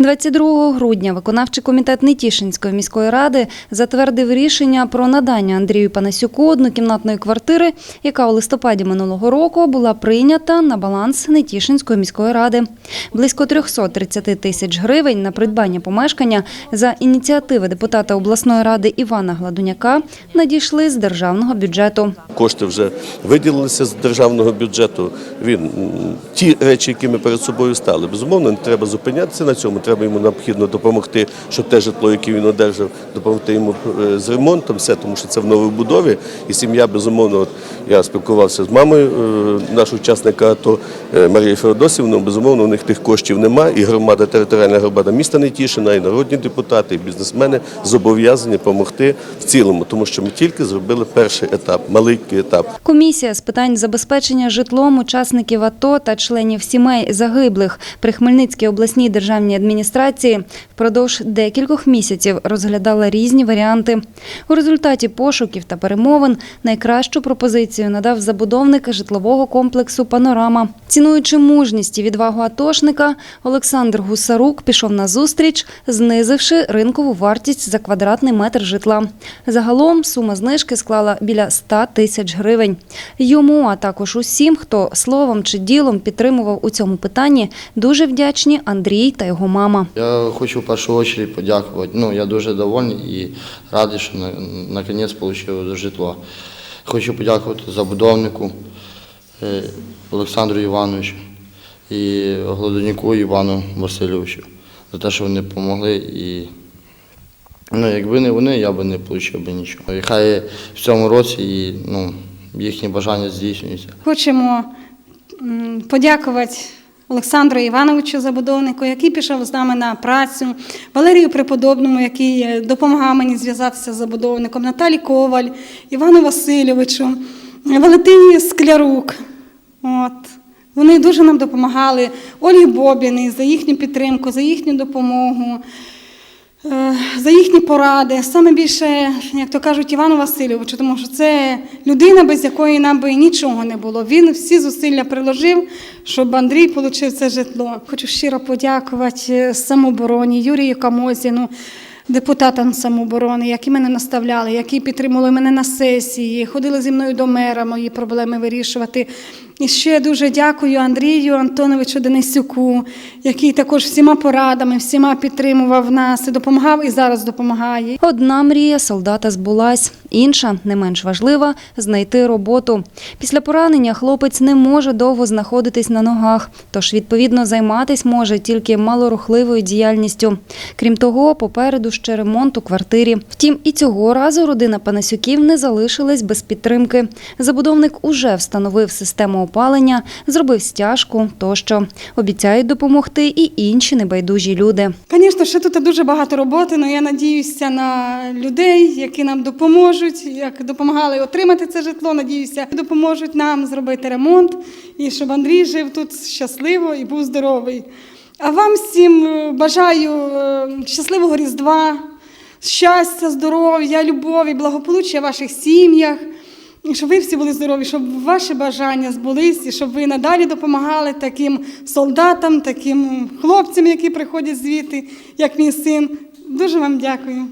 22 грудня виконавчий комітет Нетішинської міської ради затвердив рішення про надання Андрію Панасюку однокімнатної квартири, яка у листопаді минулого року була прийнята на баланс Нетішинської міської ради. Близько 330 тисяч гривень на придбання помешкання за ініціативи депутата обласної ради Івана Гладуняка надійшли з державного бюджету. Кошти вже виділилися з державного бюджету. Він ті речі, які ми перед собою стали. Безумовно, не треба зупинятися на цьому. Треба йому необхідно допомогти, щоб те житло, яке він одержав, допомогти йому е, з ремонтом, все, тому що це в новобудові. І сім'я, безумовно, от я спілкувався з мамою е, нашого учасника АТО е, Марії Феодосівною. Безумовно, у них тих коштів немає. І громада, територіальна громада міста Нетішина, і народні депутати, і бізнесмени зобов'язані допомогти в цілому, тому що ми тільки зробили перший етап, маленький етап. Комісія з питань забезпечення житлом учасників АТО та членів сімей загиблих при Хмельницькій обласній державній адміністрації впродовж декількох місяців розглядала різні варіанти. У результаті пошуків та перемовин найкращу пропозицію надав забудовник житлового комплексу Панорама. Цінуючи мужність і відвагу атошника, Олександр Гусарук пішов на зустріч, знизивши ринкову вартість за квадратний метр житла. Загалом сума знижки склала біля 100 тисяч гривень. Йому, а також усім, хто словом чи ділом підтримував у цьому питанні, дуже вдячні Андрій та його мама. Я хочу в першу чергу подякувати. Ну, я дуже довольний і радий, що на, наконець отримав житло. Хочу подякувати забудовнику е, Олександру Івановичу і Гладоніку Івану Васильовичу за те, що вони допомогли. І ну, якби не вони, я би не отримав би нічого. І хай в цьому році і, ну, їхні бажання здійснюються. Хочемо подякувати Олександру Івановичу забудовнику, який пішов з нами на працю, Валерію Преподобному, який е, допомагав мені зв'язатися з забудовником, Наталі Коваль, Івану Васильовичу, Валентині Склярук. От. Вони дуже нам допомагали. Олі Бобіни за їхню підтримку, за їхню допомогу. Е, за їхні поради. Саме більше, як то кажуть, Івану Васильовичу, тому що це людина, без якої нам би нічого не було. Він всі зусилля приложив, щоб Андрій отримав це житло. Хочу щиро подякувати самообороні Юрію Камозіну. Депутатам самооборони, які мене наставляли, які підтримували мене на сесії, ходили зі мною до мера мої проблеми вирішувати. І ще дуже дякую Андрію Антоновичу Денисюку, який також всіма порадами, всіма підтримував нас і допомагав, і зараз допомагає. Одна мрія солдата збулась, інша, не менш важлива, знайти роботу. Після поранення хлопець не може довго знаходитись на ногах, тож відповідно займатись може тільки малорухливою діяльністю. Крім того, попереду ще ремонт у квартирі. Втім, і цього разу родина Панасюків не залишилась без підтримки. Забудовник уже встановив систему опалення, зробив стяжку тощо. Обіцяють допомогти і інші небайдужі люди. Звісно, ще тут дуже багато роботи, але я надіюся на людей, які нам допоможуть, як допомагали отримати це житло. Надіюся, допоможуть нам зробити ремонт і щоб Андрій жив тут щасливо і був здоровий. А вам всім е, бажаю е, щасливого Різдва, щастя, здоров'я, любові, благополуччя в ваших сім'ях. Щоб ви всі були здорові, щоб ваші бажання збулись, і щоб ви надалі допомагали таким солдатам, таким хлопцям, які приходять звідти, як мій син. Дуже вам дякую.